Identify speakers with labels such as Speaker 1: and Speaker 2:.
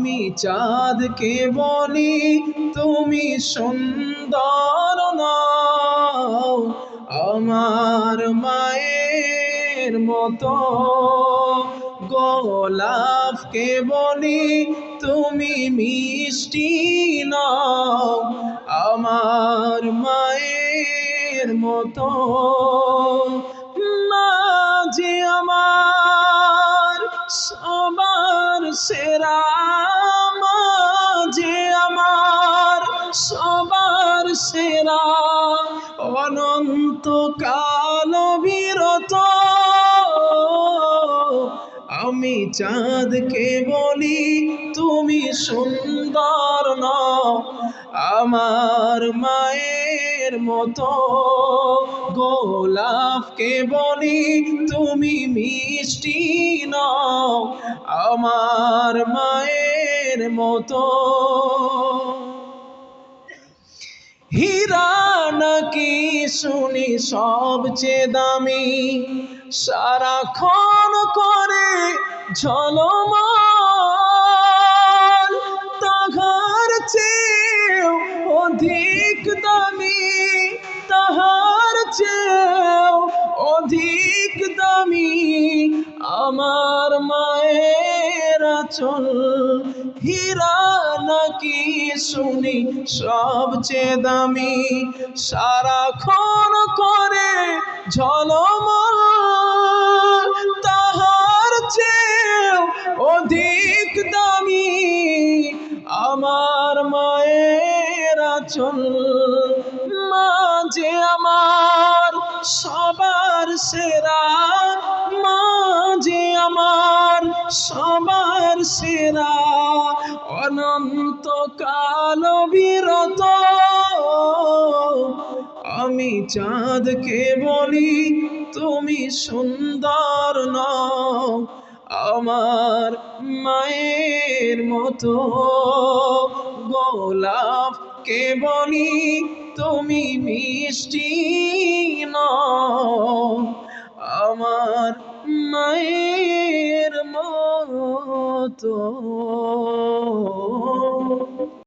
Speaker 1: আমি চাঁদকে বলি তুমি সুন্দর নাও, আমার মায়ের মতো। গোলাপকে বলি তুমি মিষ্টি নাও, আমার মায়ের মতো। মা যে আমার সেরা যে আমার সবার সেরা। অনন্ত কাল বিরত। আমি চাঁদকে বলি, তুমি সুন্দর নও। আমার মায়ের মতো গোলাপকে বলি, তুমি মিষ্টি নও। আমার মায়ের মতো। হীরা নাকি শুনি সবচেয়ে দামি? সারাক্ষণ করে ঝলমল, তাহার চেয়েও অধিক দামি। তাহার চেয়েও অধিক দামি আমার মায়ের চল হীরা নাকি শুনি, সবচেয়ে দামি। সারাক্ষণ করে ঝলমল, তাহার চেয়ে অধিক দামি। আমার মায়ের চল মা যে আমার সবার সেরা সবার সেরা অনন্ত কাল বিরত। আমি চাঁদকে বলি, তুমি সুন্দর নও, আমার মায়ের মতো। গোলাপকে বলি, তুমি মিষ্টি মায়ের মতো